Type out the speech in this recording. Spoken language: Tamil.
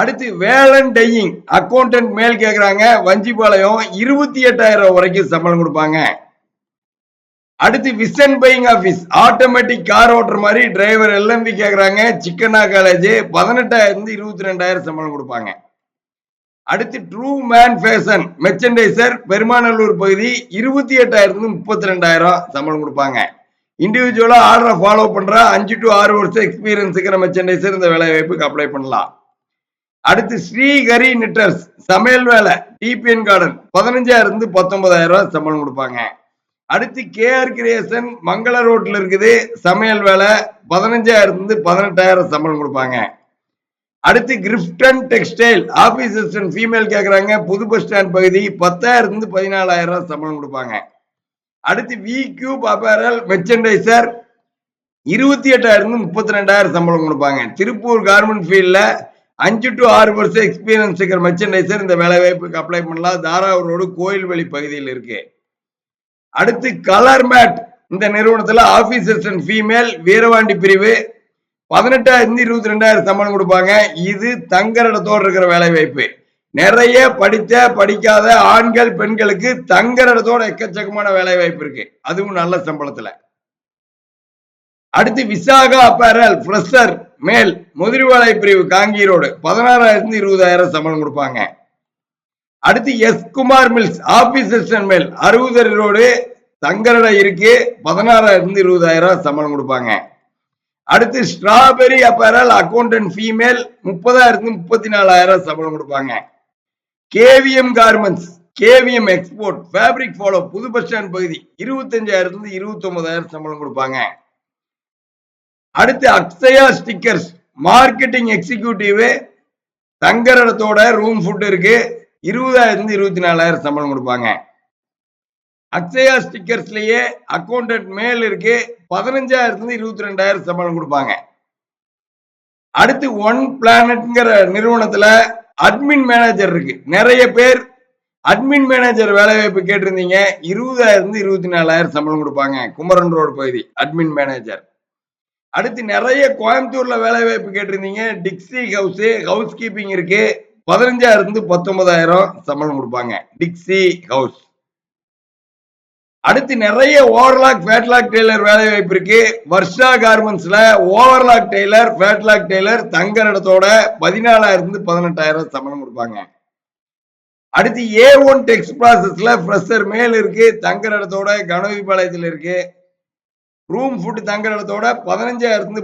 அடுத்து வேலன் டையிங் அக்கௌண்டன்ட் மேல் கேக்குறாங்க. வஞ்சிபாளையம் இருபத்தி எட்டாயிரம் வரைக்கும் சம்பளம் கொடுப்பாங்க. அடுத்து vision buying office automatic car ஓட்டுற மாதிரி டிரைவர் எல்எம்பி கேக்குறாங்க. சிக்கனா காலேஜ் பதினெட்டாயிரம் இருந்து இருபத்தி ரெண்டாயிரம் சம்பளம் கொடுப்பாங்க. அடுத்து true man fashion merchandiser Perumanallur பகுதி இருபத்தி எட்டாயிரத்துல இருந்து முப்பத்தி ரெண்டாயிரம் சம்பளம் கொடுப்பாங்க. இண்டிவிஜுவலா ஆர்டரை ஃபாலோ பண்ற. அஞ்சு டு ஆறு வருஷம் எக்ஸ்பீரியன்ஸ் இருக்கிற மெர்ச்சன்டைசர் இந்த வேலை வாய்ப்புக்கு அப்ளை பண்ணலாம். அடுத்து ஸ்ரீஹரி நிட்டர்ஸ் சமையல் வேலை டிபிஎன் கார்டன் பதினஞ்சாயிரம் இருந்து பத்தொன்பதாயிரம் ரூபாய் சம்பளம் கொடுப்பாங்க. அடுத்து கேஆர் கிரியேஷன் மங்கள ரோட்ல இருக்குது சமையல் வேலை பதினஞ்சாயிரம் இருந்து பதினெட்டாயிரம் சம்பளம் கொடுப்பாங்க. அடுத்து Krypton textile office assistant female கேட்குறாங்க புது பஸ் ஸ்டாண்ட் பகுதி பத்தாயிரம் இருந்து பதினாலாயிரம் ரூபாய் சம்பளம் கொடுப்பாங்க. அடுத்து வி கியூப் அப்பேரல் மெர்ச்சன்டைசர் இருபத்தி எட்டாயிரம் இருந்து முப்பத்தி ரெண்டாயிரம் சம்பளம் கொடுப்பாங்க. திருப்பூர் கார்மெண்ட் ஃபீல்ட்ல அஞ்சு டு ஆறு வருஷம் எக்ஸ்பீரியன்ஸ் இருக்கிற மெர்ச்சன்டைசர் இந்த வேலை வாய்ப்புக்கு அப்ளை பண்ணலாம். தாராவூர் ரோடு கோயில்வெளி பகுதியில் இருக்கு. அடுத்து கலர் மேட் இந்த நிறுவனத்துல ஆபீஸ் அசிஸ்டன்ட் ஃபீமேல் வீரவாண்டி பிரிவு. பதினெட்டாயிரத்தி இருபத்தி ரெண்டாயிரம் சம்பளம் கொடுப்பாங்க. இது தங்குற இடத்தோடு இருக்கிற வேலை வாய்ப்பு நிறைய படித்த படிக்காத ஆண்கள் பெண்களுக்கு தங்குற இடத்தோட எக்கச்சக்கமான வேலை வாய்ப்பு இருக்கு. அதுவும் நல்ல சம்பளத்துல. அடுத்து விசாகா அப்பேரல் ஃப்ரெஷர் மேல் முதிர்வாளை பிரிவு காங்கி ரோடு பதினாறாயிரத்தி இருபதாயிரம் சம்பளம் கொடுப்பாங்க. அடுத்து எஸ் குமார் மில்ஸ் ஆபீஸ் மேல் அறுபது ரோடு தங்கரடை இருக்கு பதினாறாயிரத்தி இருபதாயிரம் சம்பளம் கொடுப்பாங்க. அடுத்து ஸ்ட்ராபெரி அப்பேரல் அக்கௌண்டன்ட் ஃபீமேல் முப்பதாயிரத்தி முப்பத்தி நாலாயிரம் சம்பளம் கொடுப்பாங்க. KVM garments KVM export fabric follow புது பஸ் ஸ்டாண்ட் பகுதி இருபத்தஞ்சாயிரத்துல இருந்து இருபத்தி ஒன்பதாயிரம் சம்பளம் கொடுப்பாங்க. அடுத்து அக்ஷயா ஸ்டிக்கர்ஸ். மார்க்கெட்டிங் எக்ஸிக்யூட்டிவ் தங்குற இடத்தோட ரூம் ஃபுட் இருக்கு. இருபதாயிரம் இருபத்தி நாலாயிரம் சம்பளம் கொடுப்பாங்க. அக்ஷயா ஸ்டிக்கர்ஸ்லயே அக்கௌண்டன்ட் மேல் இருக்கு. பதினஞ்சாயிரத்துலேருந்து இருபத்தி ரெண்டாயிரம் சம்பளம் கொடுப்பாங்க. அடுத்து ஒன் பிளானட்ங்கிற நிறுவனத்துல அட்மின் மேனேஜர் இருக்கு. நிறைய பேர் அட்மின் மேனேஜர் வேலை வாய்ப்பு கேட்டிருந்தீங்க. இருபதாயிரம் இருந்து இருபத்தி நாலாயிரம் சம்பளம் கொடுப்பாங்க. குமரன் ரோடு பகுதி அட்மின் மேனேஜர் அடுத்து நிறைய கோயம்புத்தூர்ல வேலை வாய்ப்பு கேட்டிருந்தீங்க. டிக்ஸி ஹவுஸ் ஹவுஸ் கீப்பிங் இருக்கு. பதினஞ்சாயிரம் இருந்து பத்தொன்பதாயிரம் சம்பளம் கொடுப்பாங்க. டிக்ஸி ஹவுஸ் அடுத்து நிறைய ஓவர்லாக் ஃபேட்லாக் டெய்லர் வேலை வாய்ப்பு இருக்கு. வர்ஷா கார்மெண்ட்ஸ்ல ஓவர்லாக் டெய்லர் ஃபேட்லாக் டெய்லர் தங்குற இடத்தோட பதினாலாயிரம் இருந்து பதினெட்டாயிரம் சம்பளம் கொடுப்பாங்க. அடுத்து ஏ ஒன் டெக்ஸ் ப்ராசஸ்ல ஃப்ரெஷர் மேல் இருக்கு. தங்குற இடத்தோட கனவிபாளையத்தில் இருக்கு. ரூம் ஃபுட் தங்குற இடத்தோட பதினஞ்சாயிரத்து